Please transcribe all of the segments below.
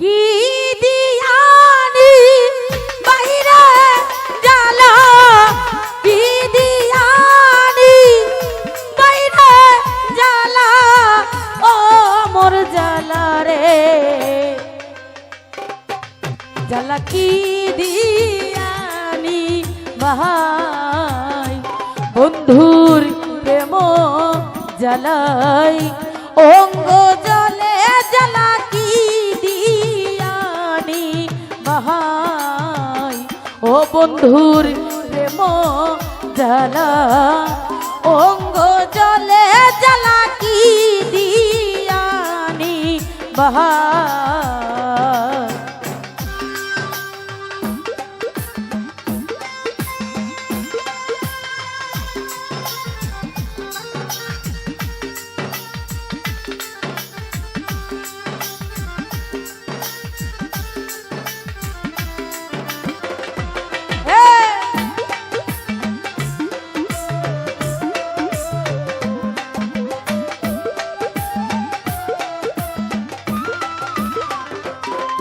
কি দিয়ানি? বাইরে জ্বালা কি দিয়ানি? বাইরে জ্বালা ও মোর জ্বালা রে। জ্বালা কি দিয়ানি ভাই? বন্ধুর প্রেম জ্বালাই। অঙ্গ ভাই ও বন্ধুর প্রেম জ্বালা অঙ্গ জলে জ্বালা কি দিয়ানি বাহার?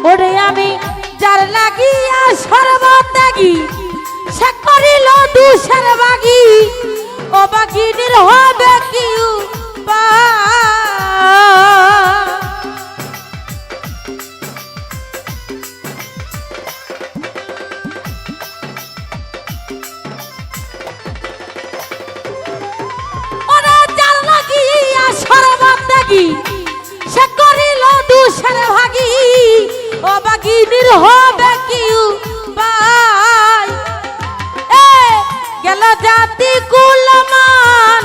ওরে আমি যার লাগিয়া সর্বত্যাগী, সে করিল দুষের বাগি। ও বাগিনীর হবে কি সে করিল দুষের ভাগি ও বাগিনীর হবে কি উপায়? এ, গেল জাতি কুলমান,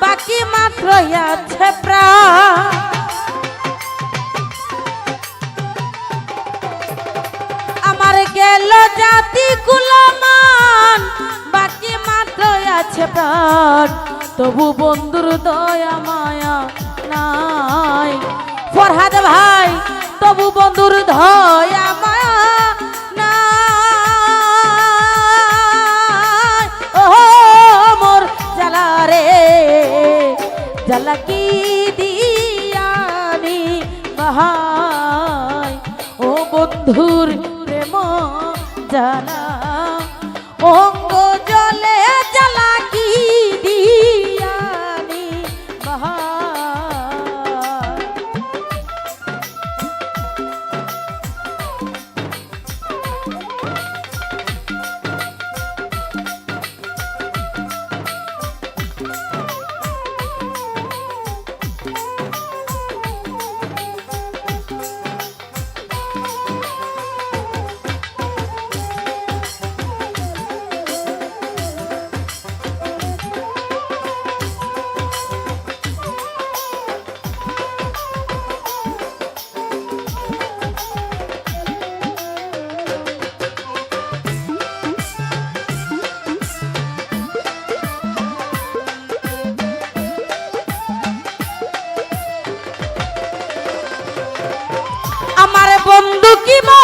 বাকি মাত্র আছে প্রাণ। আমার গেল জাতি কুলমান, বাকি মাত্র আছে প্রাণ। তবু বন্ধুর দয়া মায়া নাই। ফরহাদ ভাই তবু বন্ধুর দয়া মায়া নাই। ও মোর জ্বালা রে, জ্বালা কি দিয়ানি বাহাই? ও বন্ধুর প্রেম জ্বালা অঙ্গ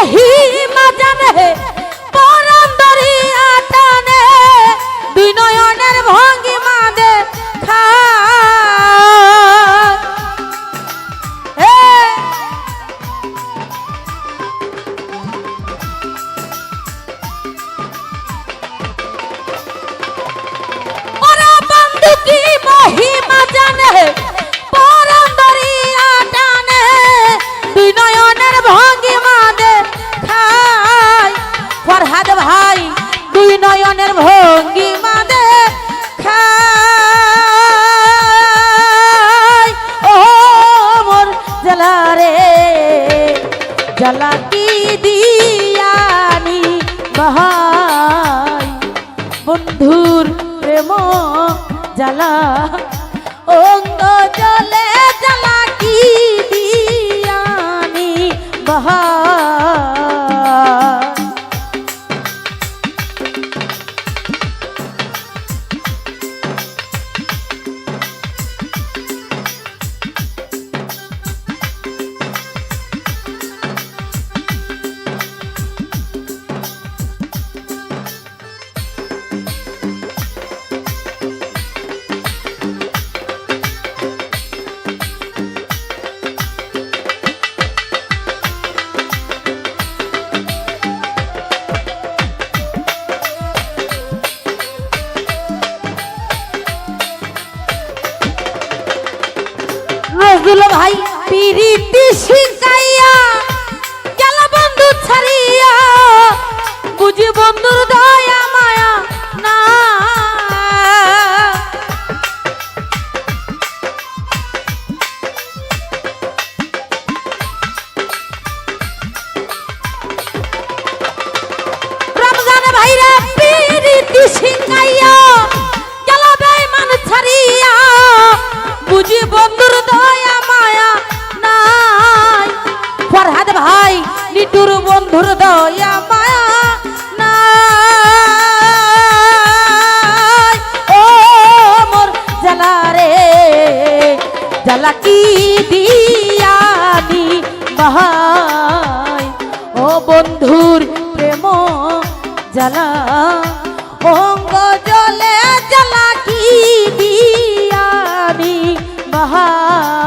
কি ফরহাদ ভাই, দুই নয়নের ভঙ্গিমা দে খাই। ও মোর জ্বালা রে, জ্বালা কি দিয়ানি বাহাই বন্ধুর প্রেম জ্বালা, অঙ্গ জলে পিরিতি শিখাইয়া গেল বন্ধু ছাড়িয়া বুঝি বন্ধুর দায় দিয়ানি বাহাই ও বন্ধুর প্রেম জ্বালা অঙ্গ জলে জ্বালা কি দিয়ানি বাহাই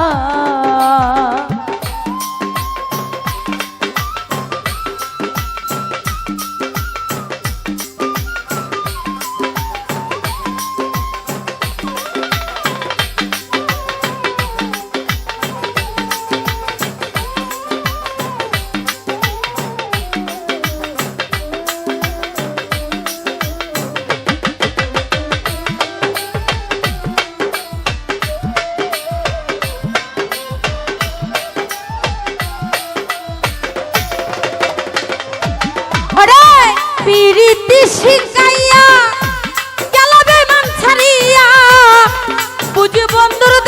বুঝি বন্ধুর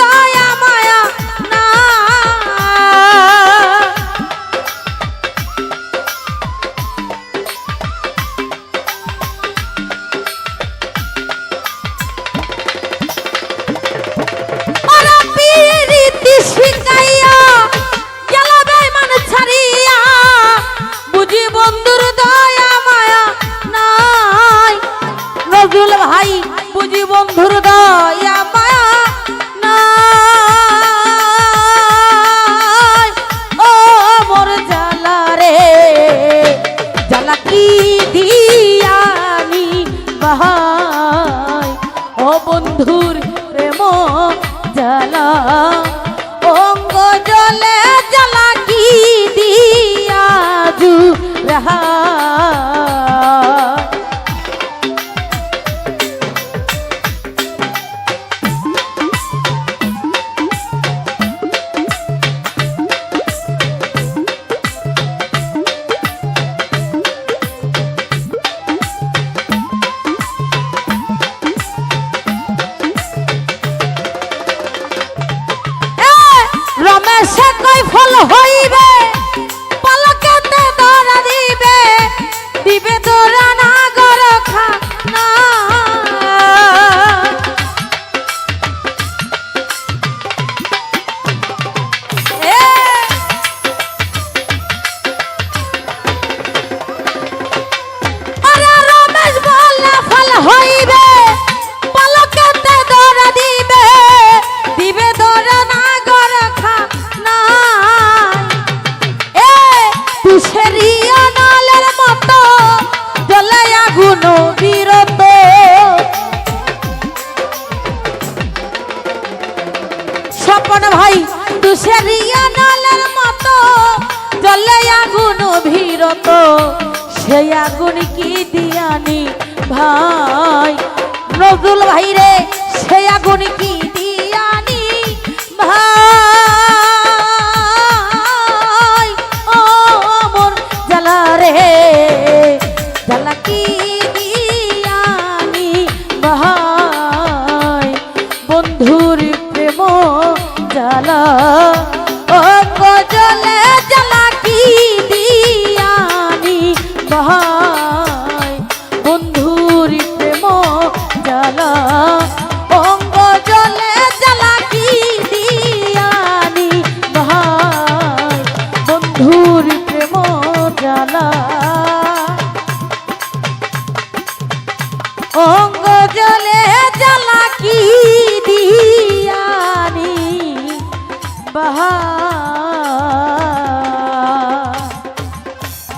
নজরুল ভাই রে সে আগুন কি দিয়ানি ভাই, ও মোর জ্বালা রে, জ্বালা কি দিয়ানি ভাই, বন্ধুর প্রেম জ্বালা